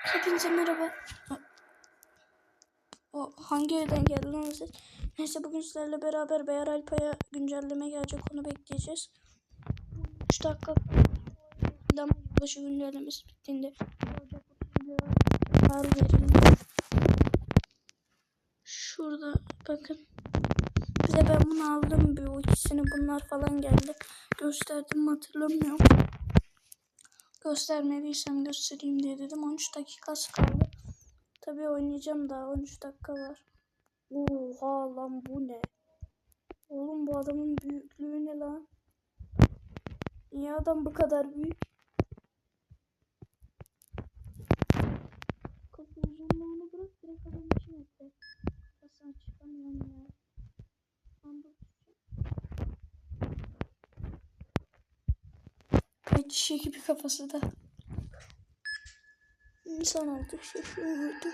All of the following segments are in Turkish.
Hepinize merhaba. O hangi evden geldi lan o ses? Neyse bugün sizlerle beraber Beyar Alpa'ya güncelleme gelecek onu bekleyeceğiz. 3 dakika Lama yılbaşı güncellemesi bittiğinde Ocak 30'unda karar verildi. Şurada bakın. Bir de ben bunu aldım. Bir o ikisini bunlar falan geldi. Gösterdim hatırlamıyorum. Göstermediysem göstereyim diye dedim. 13 dakikası kaldı. Tabii oynayacağım daha 13 dakika var. Oha lan bu ne? Oğlum bu adamın büyüklüğü ne lan? Niye adam bu kadar büyük? Kapı uzunluğunu bırak direkt adam için etti. Kasına çıkamıyorum ya. Anda Şişe gibi kafası da. İnsan oldu şaşırmadım.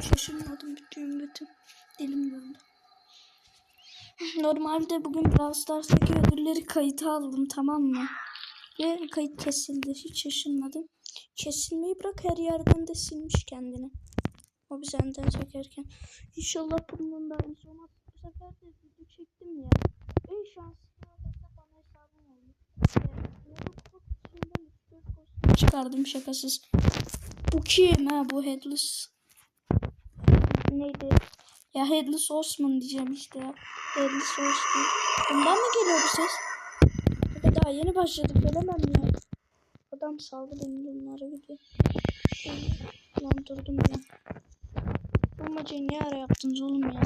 Şaşırmadım bütün bütün dilim döndü. Normalde bugün Brawl Stars'taki ödülleri kayıta aldım tamam mı? Ve kayıt kesildi. Hiç şaşırmadım. Kesilmeyi bırak her yerden de silmiş kendini. O bir senden çekerken. İnşallah bundan da en son bu sefer de video çektim ya. En şanslı bana hesabım oldu. Çıkardım şakasız. Bu kim ha bu Headless? Neydi? Ya Headless Horseman diyeceğim işte ya. Headless Horseman. Bundan mı geliyor bu ses? Daha yeni başladık gelemem ya. Adam saldı beni bunlara gidiyor. Lan durdum ya. Bu maçı ne ara yaptınız oğlum ya?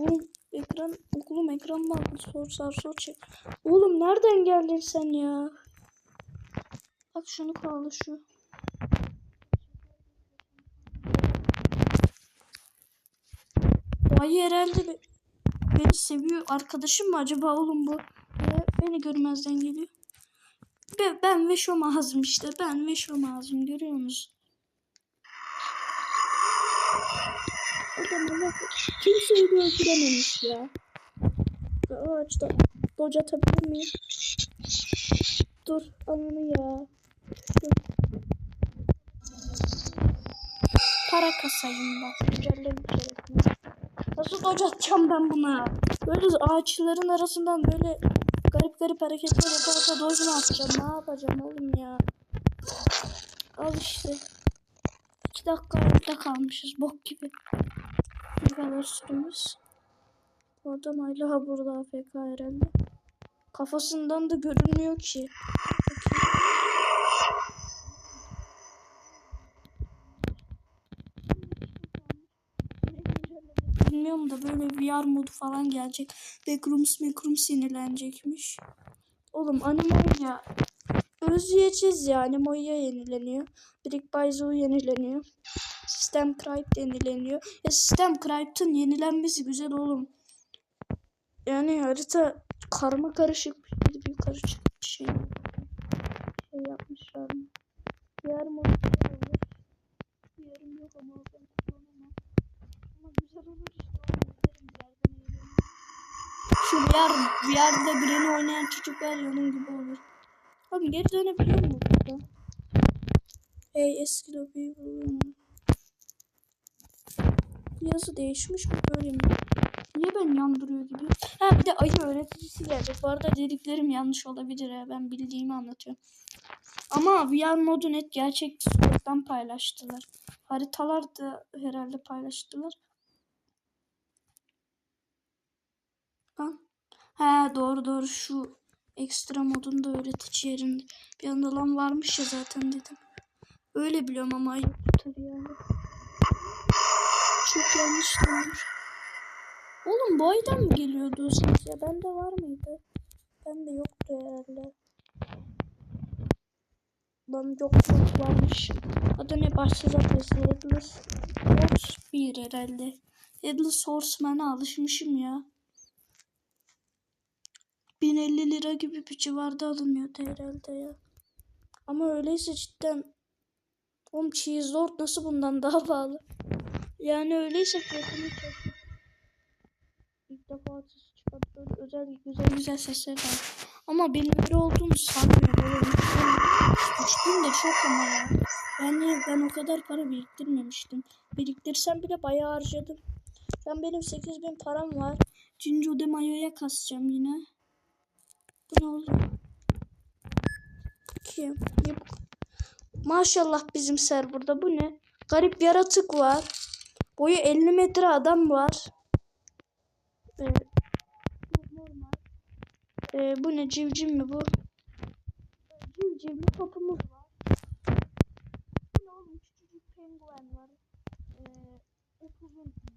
Oğlum ekran, okulum ekran mı aldın? Sor sor sor çek. Oğlum nereden geldin sen ya? Şunu kovala şu. Ay herhalde be- beni seviyor. Arkadaşım mı acaba oğlum bu? Ya beni görmezden geliyor. Be- ben ve şom ağzım işte. Ben ve şom ağzım görüyor musun? Adamı bak. Kimseyi de öldürememiş ya. Şu Ağaçta doca atabilir miyim? Dur ananı ya. Para kasayım bak. Nasıl doca atacağım ben buna? Böyle ağaçların arasından böyle garip garip hareketler yaparsa doja mı atacağım? Ne yapacağım oğlum ya? Al işte. İki dakika orada kalmışız bok gibi. Ne kadar süremiz? Bu adam hala burada AFK herhalde. Kafasından da görünmüyor ki. Bilmiyorum da böyle VR modu falan gelecek. Backrooms Backrooms yenilenecekmiş. Oğlum Animoya özleyeceğiz ya. Animoya yenileniyor. Brick by Zoo yenileniyor. System Crypt yenileniyor. Ya System Crypt'ın yenilenmesi güzel oğlum. Yani harita karma karışık bir şey, bir karışık bir şey. Şey yapmışlar mı? Diğer mod güzel olur. Diğerim yok ama ben kullanamam. Ama güzel olur işte. onu izlerim yerden eğlenirim. Şu VR, VR'da Granny oynayan çocuklar yanım gibi olur. Abi geri dönebiliyor mu burada? Hey eski lobiyi bulalım. Yazı değişmiş mi böyle mi? Niye ben yandırıyor gibi? Ha bir de ayı öğreticisi gelecek. Bu arada dediklerim yanlış olabilir ha. Ben bildiğimi anlatıyorum. Ama VR modu net gerçek Discord'dan paylaştılar. Haritalar da herhalde paylaştılar. Lan. He doğru doğru şu ekstra modunda öğretici yerinde. Bir anda lan varmış ya zaten dedim. Öyle biliyorum ama tabii yani. Çok yanlış olmuş. Oğlum bu aydan mı geliyordu o ses ya? Bende var mıydı? Bende yoktu herhalde. Lan yok yok varmış. Adı ne başsız adresi? Headless Horse 1 herhalde. Headless Horseman'a alışmışım ya. 1050 lira gibi bir civarda alınıyordu herhalde ya. Ama öyleyse cidden Oğlum Cheese Lord nasıl bundan daha pahalı? Yani öyleyse fiyatını çok. İlk defa ses çıkartıyor. Özel güzel güzel sesler var. Ama benim öyle olduğunu sanmıyorum. Böyle müşterim, müşterim de çok ama ya. Yani ben o kadar para biriktirmemiştim. Biriktirsem bile bayağı harcadım. An benim 8000 param var. Cinco de Mayo'ya kasacağım yine. Bu ne oğlum? Kim? Maşallah bizim serverda bu ne? Garip yaratık var. Boyu 50 metre adam var. Normal. Ee, bu ne civciv mi bu? Civcivli topumuz var. Bu ne oğlum küçücük penguen var. Ee,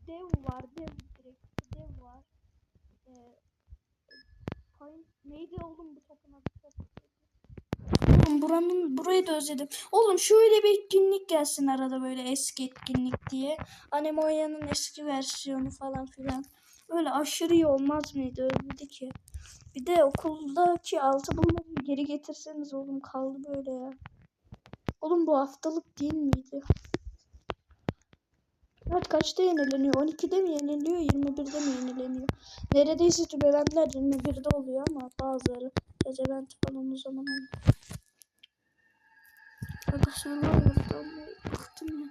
dev var. Dev direkt dev var. Ee, payın, neydi oğlum bu topun adı? Oğlum buranın burayı da özledim. Oğlum şöyle bir etkinlik gelsin arada böyle eski etkinlik diye. Anemoya'nın eski versiyonu falan filan. Öyle aşırı iyi olmaz mıydı öyle ki. Bir de okuldaki altı bulmayı geri getirseniz oğlum kaldı böyle ya. Oğlum bu haftalık değil miydi? Saat kaçta yenileniyor? 12'de mi yeniliyor? 21'de mi yenileniyor? Neredeyse tüm eventler 21'de oluyor ama bazıları gece event falan o zaman oluyor. Aga Survivor'dan mı? Bıktım ya.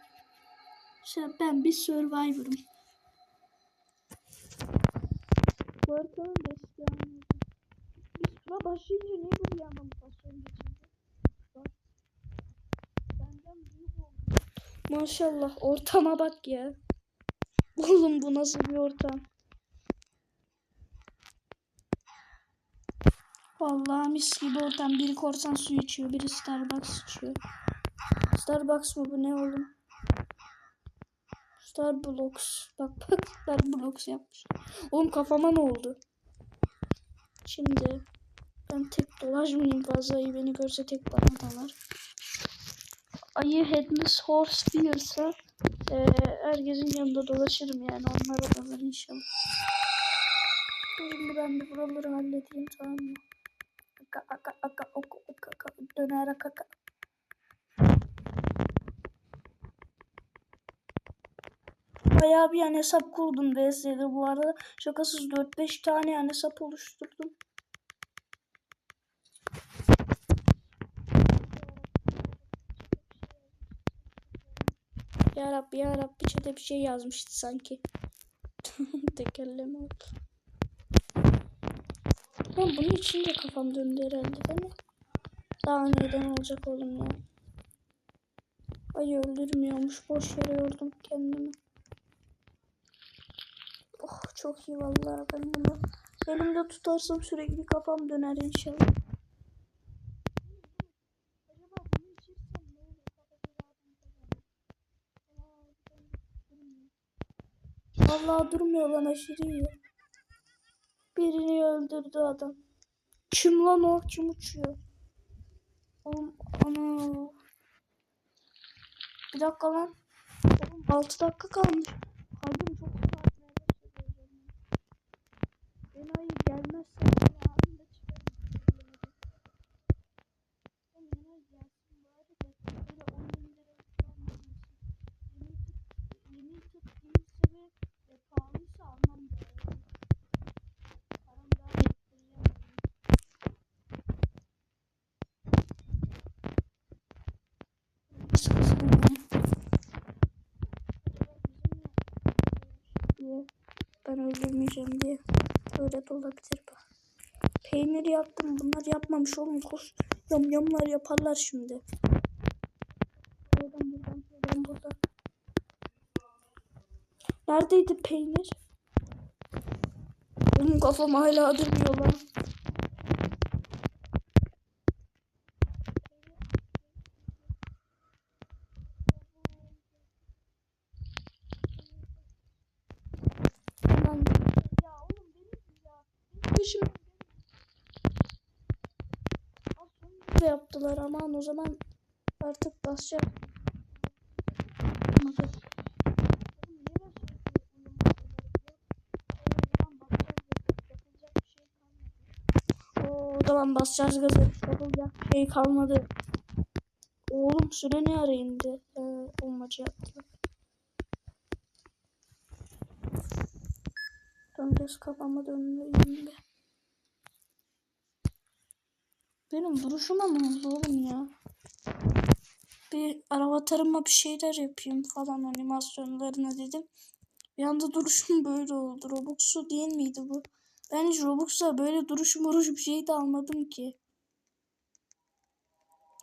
Sen ben bir Survivor'ım. Bu haritanın da eski anıydı. Biz tura başlayınca niye bu bir? Bak. Benden büyük oldu. Maşallah ortama bak ya. Oğlum bu nasıl bir ortam? Vallahi mis gibi ortam. Biri korsan su içiyor, biri Starbucks içiyor. Starbucks mı bu ne oğlum? Starbucks. Bak bak Starbucks yapmış. Oğlum kafama ne oldu? Şimdi ben tek dolaşmayayım fazla ayı beni görse tek bana dalar. Ayı Headless Horse diyorsa eee herkesin yanında dolaşırım yani onlara dalar inşallah. Şimdi ben bir buraları halledeyim tamam mı? Aka aka aka oku aka aka döner aka aka. Bayağı bir yan hesap kurdum VS'de bu arada. Şakasız 4-5 tane yan hesap oluşturdum. Ya Rabbi ya Rabbi çete bir şey yazmıştı sanki. Tekerleme oldu. Lan bunun için de kafam döndü herhalde değil mi? Daha neden olacak oğlum ya. Ay öldürmüyormuş. Boş yere yordum kendimi. Oh çok iyi vallahi ben bunu elimde tutarsam sürekli kafam döner inşallah. Vallahi durmuyor lan aşırı iyi. Birini öldürdü adam. Kim lan o? Kim uçuyor? Oğlum ana. Bir dakika lan. Oğlum 6 dakika kalmış. Kalbim çok saatmeye başladı. Enayi gelmezse bana abim de çıkarım. Oğlum Enayi gelsin bari de böyle 10 bin lira kullanmasın. Limited, limited değilse ve e, pahalıysa almam da. Param daha biriktireceğim. diye ben öldürmeyeceğim diye öyle de olabilir bak. Peynir yaptım bunlar yapmamış oğlum koş. Yam yamlar yaparlar şimdi. Oradan buradan buradan buradan. Neredeydi peynir? Oğlum kafam hala durmuyor lan. Hemen. Ya oğlum benim ya. Benim peşim. Az sonra da yaptılar aman o zaman artık basacağım. O zaman basacağız gazı. Yapılacak şey kalmadı. Oğlum süre ne ara indi? Ee, o maçı yaptılar. Göz kafama dönüyorum be. Benim duruşuma mı oldu oğlum ya? bir avatarıma bir şeyler yapayım falan animasyonlarına dedim. Bir anda duruşum böyle oldu. Robux'u değil miydi bu? Ben hiç Robux'a böyle duruş muruş bir şey de almadım ki.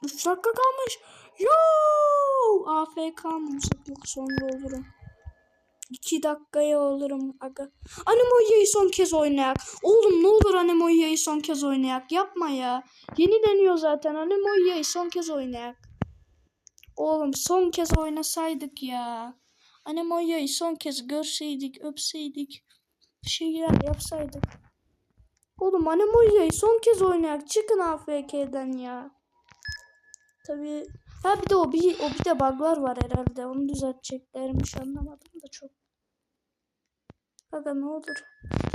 3 dakika kalmış. Yo! AFK mı yok sonra olurum. 2 dakikaya olurum aga. Anemoya'yı son kez oynayak. Oğlum ne olur Anemoya'yı son kez oynayak. Yapma ya. Yenileniyor zaten. Anemoya'yı son kez oynayak. Oğlum son kez oynasaydık ya. Anemoya'yı son kez görseydik, öpseydik. Bir şeyler yapsaydık. Oğlum Anemoya'yı son kez oynayak. Çıkın AFK'den ya. Tabii. Ha bir de o bir o bir de bug'lar var herhalde. Onu düzelteceklermiş anlamadım da çok. Aga ne olur.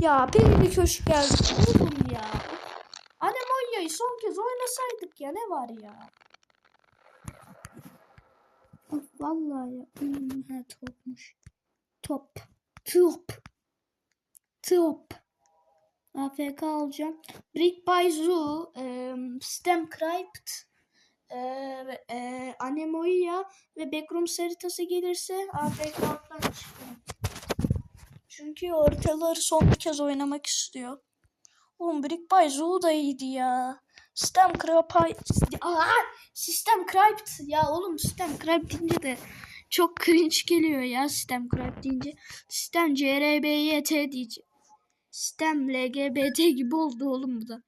Ya bir köşk geldi. Oğlum ya. Anemonya'yı son kez oynasaydık ya ne var ya. Vallahi ya. Hmm, he topmuş. Top. Top. Top. AFK olacağım. Brick by Zoo. E, Stem Crypt. E, e, Anemoya ve Backrooms haritası gelirse AFK'dan çıkıyorum. Çünkü ortaları son bir kez oynamak istiyor. Oğlum Brick by Zoo da iyiydi ya. System Crypt... Aa, System Crypt. Ya oğlum System Crypt deyince de çok cringe geliyor ya System Crypt deyince. System CRBYT diyeceğim. System LGBT gibi oldu oğlum bu da.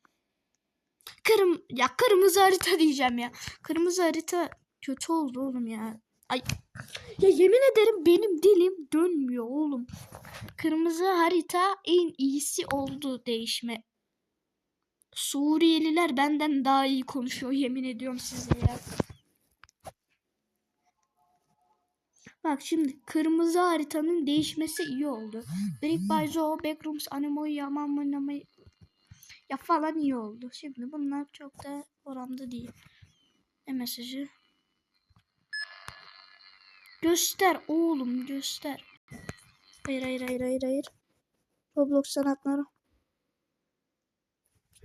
Kırm ya kırmızı harita diyeceğim ya. Kırmızı harita kötü oldu oğlum ya. Ay. Ya yemin ederim benim dilim dönmüyor oğlum. Kırmızı harita en iyisi oldu değişme. Suriyeliler benden daha iyi konuşuyor yemin ediyorum size ya. Bak şimdi kırmızı haritanın değişmesi iyi oldu. Brick by Zoo, Backrooms, Anemoy, Yaman Manamay ya falan iyi oldu. Şimdi bunlar çok da oramda değil. Ne mesajı? Göster oğlum göster. Hayır hayır hayır hayır hayır. Roblox sanatları.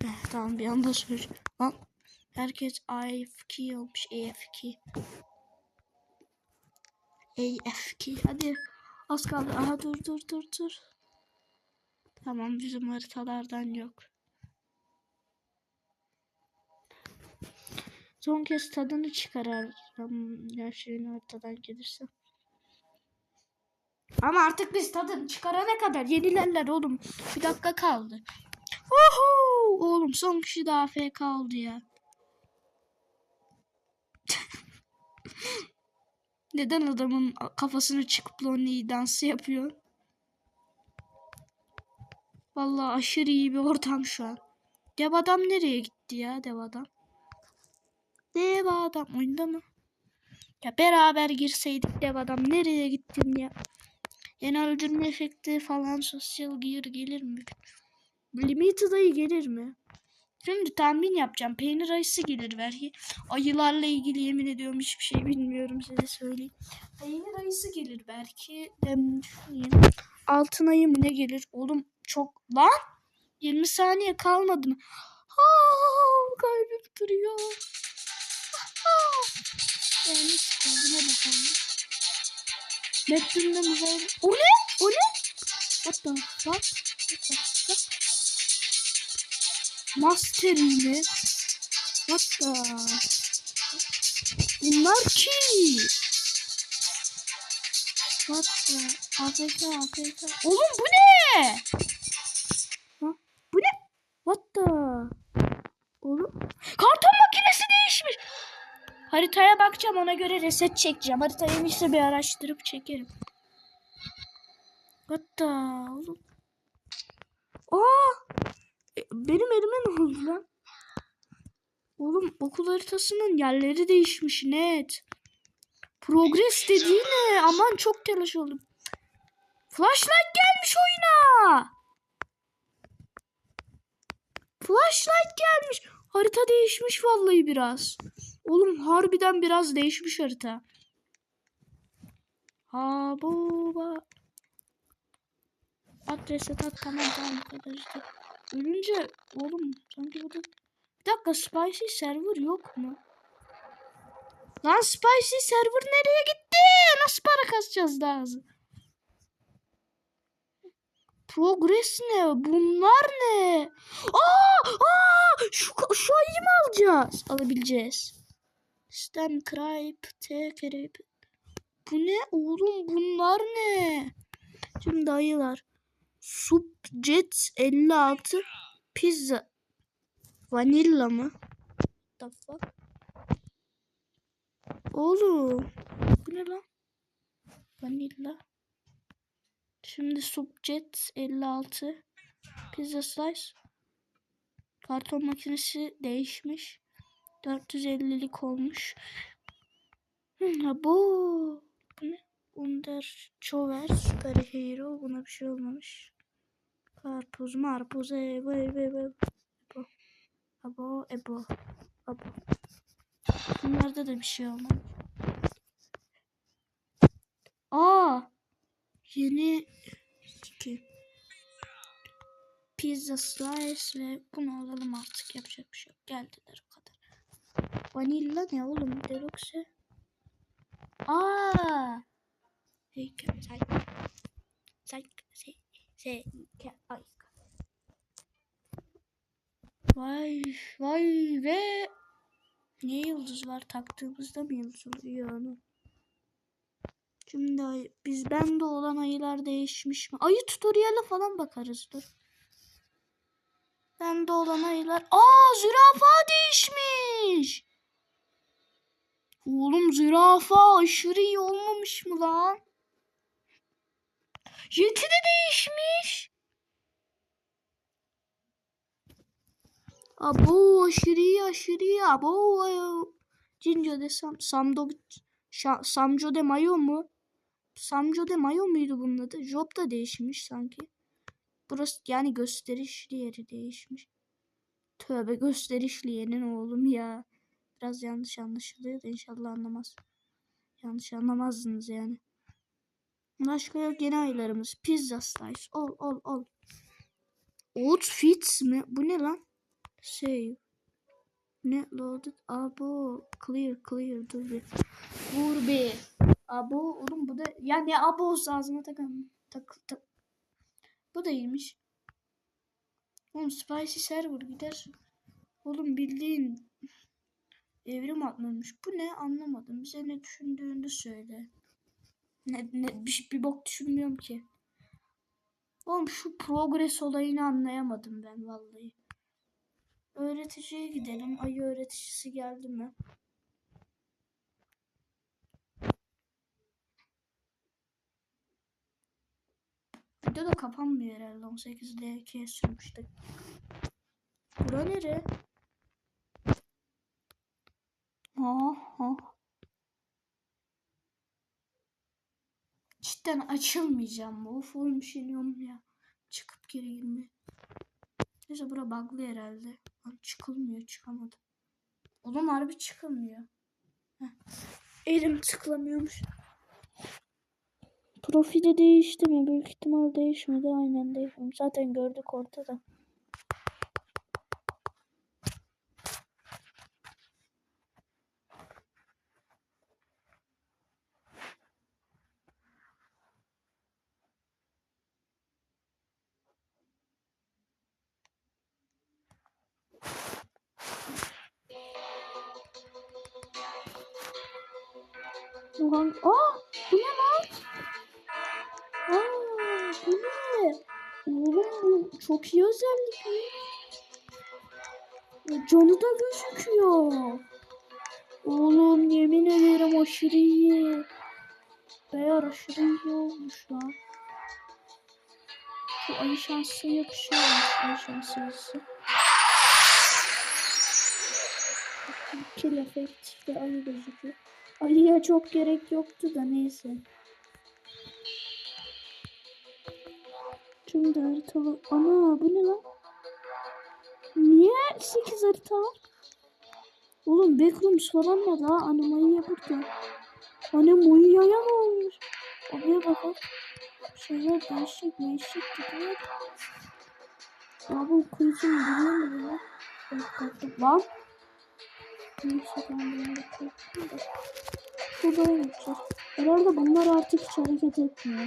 Eh, tamam bir anda söyleyeceğim. Lan herkes AFK olmuş AFK. AFK hadi. Az kaldı. Aha dur dur dur dur. Tamam bizim haritalardan yok. Son kez tadını çıkarırım. Gerçeğin ortadan gelirse. Ama artık biz tadını çıkarana kadar yenilerler oğlum. Bir dakika kaldı. Uhu! Oğlum son kişi daha AFK oldu ya. Neden adamın kafasını çıkıp Lonely dansı yapıyor? Vallahi aşırı iyi bir ortam şu an. Dev adam nereye gitti ya dev adam? Dev adam oyunda mı? Ya beraber girseydik dev adam nereye gittin ya? Yeni öldürme efekti falan sosyal gear gelir mi? Limited ayı gelir mi? Şimdi tahmin yapacağım. Peynir ayısı gelir belki. Ayılarla ilgili yemin ediyorum hiçbir şey bilmiyorum size söyleyeyim. Peynir ayısı gelir belki. Düşüneyim. Altın ayı mı ne gelir? Oğlum çok lan 20 saniye kalmadı mı? Aa, kalbim duruyor. Yani çıkardığına bakalım. Neptün'de uzay... O ne? O ne? What the fuck? Master ile What the Bunlar ki What the AFK AFK Oğlum bu ne? Bakacağım ona göre reset çekeceğim. Harita yemişse bir araştırıp çekerim. Hatta oğlum. Aa! E, benim elime ne oldu lan? Oğlum okul haritasının yerleri değişmiş net. Progress dediği ne? Aman çok telaş oldum. Flashlight gelmiş oyuna. Flashlight gelmiş. Harita değişmiş vallahi biraz. Oğlum harbiden biraz değişmiş harita. Ha baba. At reset at tamam tamam bu işte. Ölünce oğlum sanki burada... Bir dakika spicy server yok mu? Lan Spicy server nereye gitti? Nasıl para kasacağız daha hızlı? Progress ne? Bunlar ne? Aa! Aa! Şu, şu ayıyı mı alacağız? Alabileceğiz. Stem Cripe, T Cripe. Bu ne oğlum? Bunlar ne? Şimdi ayılar. Subjet 56 pizza. Vanilla mı? The fuck? Oğlum. Bu ne lan? Vanilla. Şimdi Subjet 56. Pizza Slice. Karton makinesi değişmiş. 450'lik olmuş. Ha bu. Bu ne? Under Chover Super Hero. Buna bir şey olmamış. Karpuz, marpuz, ebo, ebo, ebo. Ebo, ebo, ebo. ebo. Bunlarda da bir şey olmamış. Aa! Yeni ki pizza slice ve bunu alalım artık yapacak bir şey yok. Geldiler. Vanilla ne oğlum? Deluxe. Aa! Heykel. Say. Say. Say. Say. Ay. Vay vay ve ne yıldız var taktığımızda mı yıldız oluyor onu? Şimdi biz bende olan ayılar değişmiş mi? Ayı tutorial'e falan bakarız dur. Bende olan ayılar. Aa zürafa değişmiş. Oğlum zürafa aşırı iyi olmamış mı lan? Yeti de değişmiş. Abo aşırı iyi aşırı iyi. Abo. Cinco de Sam, Samdo, Şa, Samco de Mayo mu? Samco de Mayo muydu bunun adı? Job da değişmiş sanki. Burası yani gösterişli yeri değişmiş. Tövbe gösterişli yerin oğlum ya. Biraz yanlış anlaşılıyor da inşallah anlamaz. Yanlış anlamazdınız yani. Başka yok yeni aylarımız. Pizza slice. Ol ol ol. Outfits mi? Bu ne lan? Save. Ne loaded? Abo. Clear clear. Dur bir. Vur bir. Abo. Oğlum bu da. Ya ne abo olsa ağzıma takalım. Tak, tak. Bu da iyiymiş. Oğlum Spicy Server gider. Oğlum bildiğin evrim atlamış. Bu ne anlamadım. Bize ne düşündüğünü söyle. Ne, ne bir, bir bok düşünmüyorum ki. Oğlum şu progress olayını anlayamadım ben vallahi. Öğreticiye gidelim. Ayı öğreticisi geldi mi? Video da kapanmıyor herhalde. 18 DK sürmüştük. Bura nere? Aha. Cidden açılmayacağım? Of oğlum üşeniyorum ya. Çıkıp geri girme. Neyse bura bug'lı herhalde. Lan çıkılmıyor çıkamadım. Oğlum harbi çıkılmıyor. Heh. Elim tıklamıyormuş. Profili değişti mi? Büyük ihtimal değişmedi. Aynen değişmemiş. Zaten gördük ortada. Ulan, aa bu ne lan? Aa bu ne? Oğlum bu çok iyi özellik? Ya Canı da gözüküyor. Oğlum yemin ederim aşırı iyi. Beyar aşırı iyi olmuş lan. Şu ayı şansı yakışıyormuş ayı şansı. Kill effect ve ayı gözüküyor. Ayıya çok gerek yoktu da neyse. Şimdi haritalı. Ana bu ne lan? Niye 8 harita var? Oğlum backrooms falan da daha animayı burada. Animayı yaya mı olmuş? Oraya bakalım. Şeyler değişik değişik gidiyor. Ya bu kuyucum biliyor mu ya? Lan. Da. Şurada gideceğiz. Herhalde bunlar artık hiç hareket etmiyor.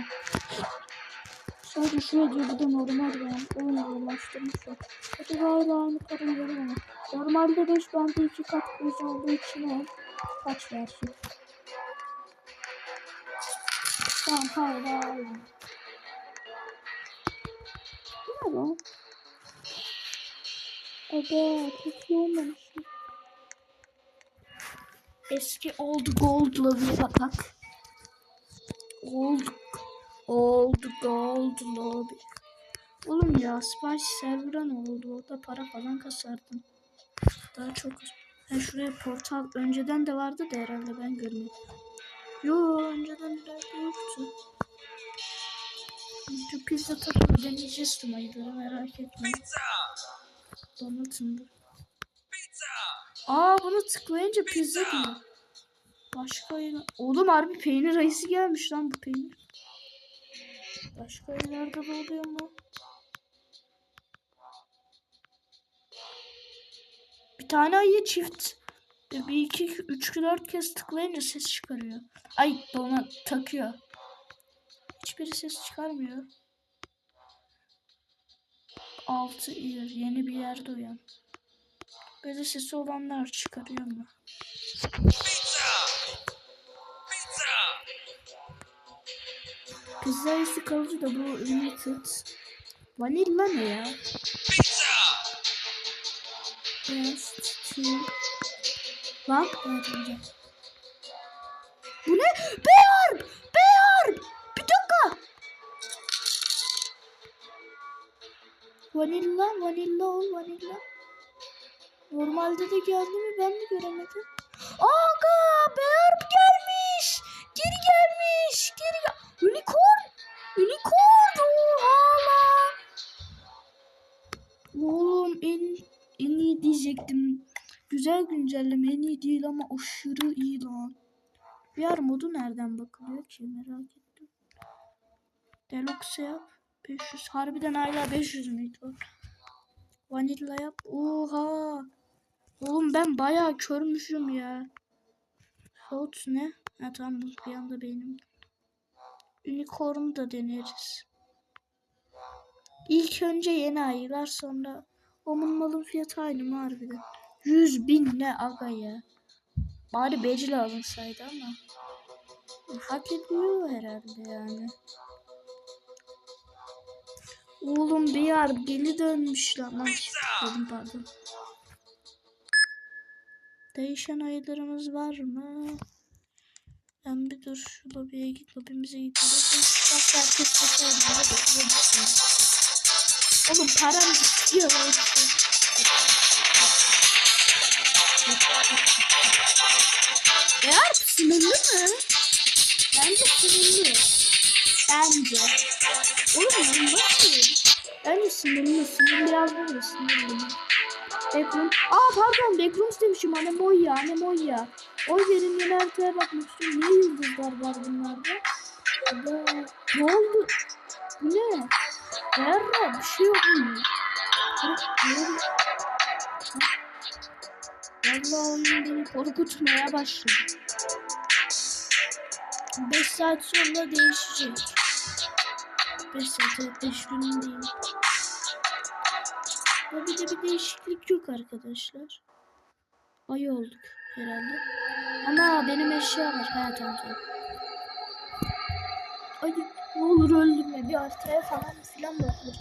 Sadece şu ediyor bu da normal yani. Oyun normalleştirmişler. Acaba hala aynı karın verir mi? Normalde 5 bende 2 kat göz olduğu için o kaç versin? Tamam hala aynı. Ne lan? Evet, hiç iyi. Eski old gold'la bir atak. Old Oldu gold lobby. Oğlum ya Spice server'a ne oldu? Orada para falan kasardım. Daha çok. Ha şuraya portal önceden de vardı da herhalde ben görmedim. Yo önceden de yoktu. Şu pizza takımı deneyeceğiz tüm ayıları merak etme. Donatındır. Aa bunu tıklayınca pizza diyor. Başka ayı... Oğlum harbi peynir ayısı gelmiş lan bu peynir. Başka yerlerde de oluyor mu? Bir tane ayı çift bir iki üç dört kez tıklayınca ses çıkarıyor. Ay bana takıyor. Hiçbiri ses çıkarmıyor. Altı yer yeni bir yerde uyan. Böyle sesi olanlar çıkarıyor mu? Pizza iyisi kalıcı da bu limited. Vanilla ne ya? Best. Lan evet önce. Bu ne? Bear! Bear! Bir dakika. Vanilla, vanilla vanilla. Normalde de geldi mi ben mi göremedim? Aga Bear gelmiş. Geri gelmiş. Geri gel. Unicorn. Unicorn. Oha. Oğlum en, en iyi diyecektim. Güzel güncelleme en iyi değil ama aşırı iyi lan. VR modu nereden bakılıyor ki merak ettim. Deluxe yap. 500. Harbiden hala 500 müydü? Vanilla yap. Oha. Oğlum ben bayağı körmüşüm ya. Hot ne? Ha tamam bu bir anda benim. Unicorn'u da deneriz. İlk önce yeni ayılar sonra onun malın fiyatı aynı mı harbiden? 100 bin ne aga ya. Bari becil alınsaydı ama. Hak ediyor herhalde yani. Oğlum bir yer geri dönmüş. Lan pardon pardon. Değişen ayılarımız var mı? Ben bir dur şu lobiye git lobimize gidelim. Bak herkes kaçar. Oğlum param gidiyor. Eğer sınırlı mı? Bence sınırlı. Bence. Oğlum ben nasıl? Bence sınırlı. Sınırlı yazdım ya sınırlı. Backroom. Pardon Backrooms demişim. Anemoya. Anemoya. Oy verin yeni haritaya bakmak istiyorum. Niye yıldızlar var bunlarda? Ne oldu? Bu ne? Erra bir şey oldu? Vallahi oyun beni korkutmaya başladı. 5 saat sonra değişecek. 5 saat 5 gün değil. Bir de bir değişiklik yok arkadaşlar. Ay olduk herhalde. Ana benim eşya var. Ha tamam tamam. Ay ne olur öldürme bir haritaya falan filan bakılır.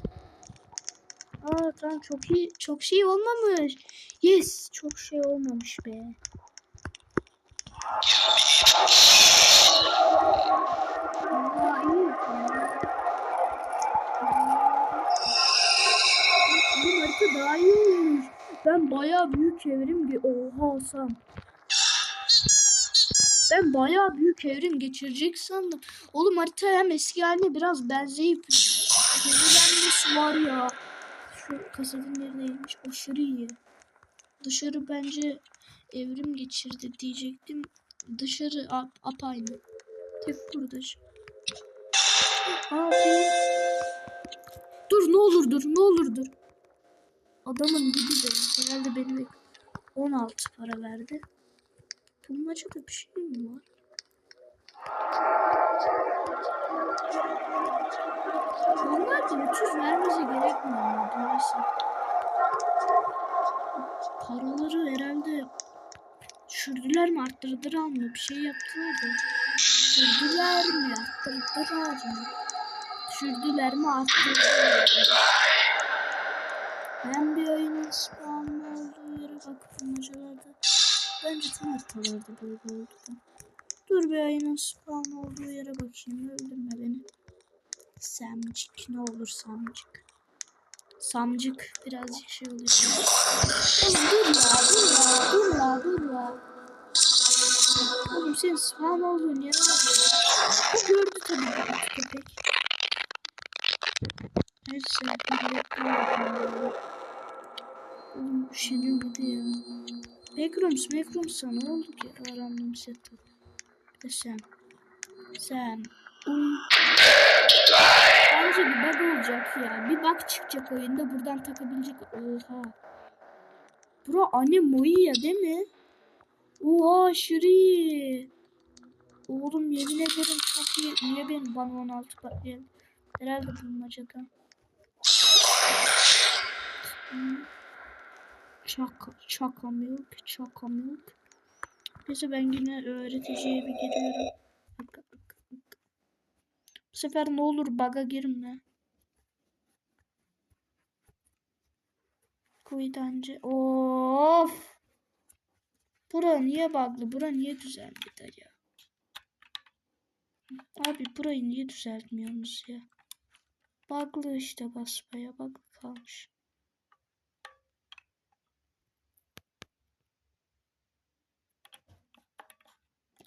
Aa tamam çok iyi çok şey olmamış. Yes çok şey olmamış be. Harita daha iyi olmuş. Ben bayağı büyük evrim ge Oha Hasan. Ben bayağı büyük evrim geçirecek sandım. Oğlum harita hem eski haline biraz benzeyip yenilenmesi var ya. Şu kasetin neredeymiş? Aşırı iyi. Dışarı bence evrim geçirdi diyecektim. Dışarı ap, apaynı. Tek burada. Abi. Dur ne olur dur ne olur dur. Adamın gibi de herhalde beni bek- 16 para verdi. Bulmacada bir şey mi var? Normalde 30 vermesi gerekmiyor. Neyse. Paraları herhalde düşürdüler mi arttırdılar mı? Bir şey yaptılar da. Düşürdüler mi arttırdılar mı? Düşürdüler mi arttırdılar mı? Ben bir oyunun spawnlı olduğu yere bakıyorum hocalarda. Bence tüm haritalarda böyle oldu da. Dur bir oyunun spawn olduğu yere bakayım. Öldürme beni. Samcık ne olur samcık. Samcık birazcık şey oluyor. Oğlum dur ya dur ya dur ya dur ya. Oğlum senin spawn olduğun yere bak. O gördü tabii köpek. Neyse. Oğlum üşeniyor de ya. Backrooms, Backrooms sana ne oldu ki? Random setup. Bir de sen. Sen. Um. Bence bir bug olacak ya. Bir bug çıkacak oyunda buradan takabilecek. Oha. Bura anne Moya değil mi? Oha Şiri. Oğlum yemin ederim çok iyi. Niye benim bana 16 bak? Herhalde bulmacada. Hmm. Çaka, çaka milk, çaka milk. Neyse ben yine öğreticiye bir giriyorum. Bu sefer ne olur baga girme. Kuydancı. Of. Bura niye bug'lı? Bura niye düzelmedi ya? Abi burayı niye düzeltmiyorsunuz ya? Bug'lı işte basmaya bug kalmış.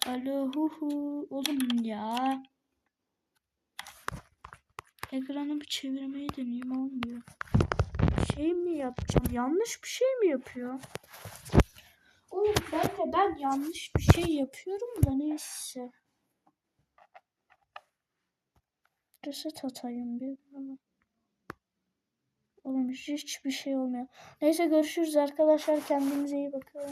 Alo hu hu. Oğlum ya. Ekranımı çevirmeyi deneyeyim olmuyor. Şey mi yapacağım? Yanlış bir şey mi yapıyor? Oğlum ben de ben yanlış bir şey yapıyorum da neyse. Reset atayım bir ama. Oğlum hiçbir şey olmuyor. Neyse görüşürüz arkadaşlar. Kendinize iyi bakın.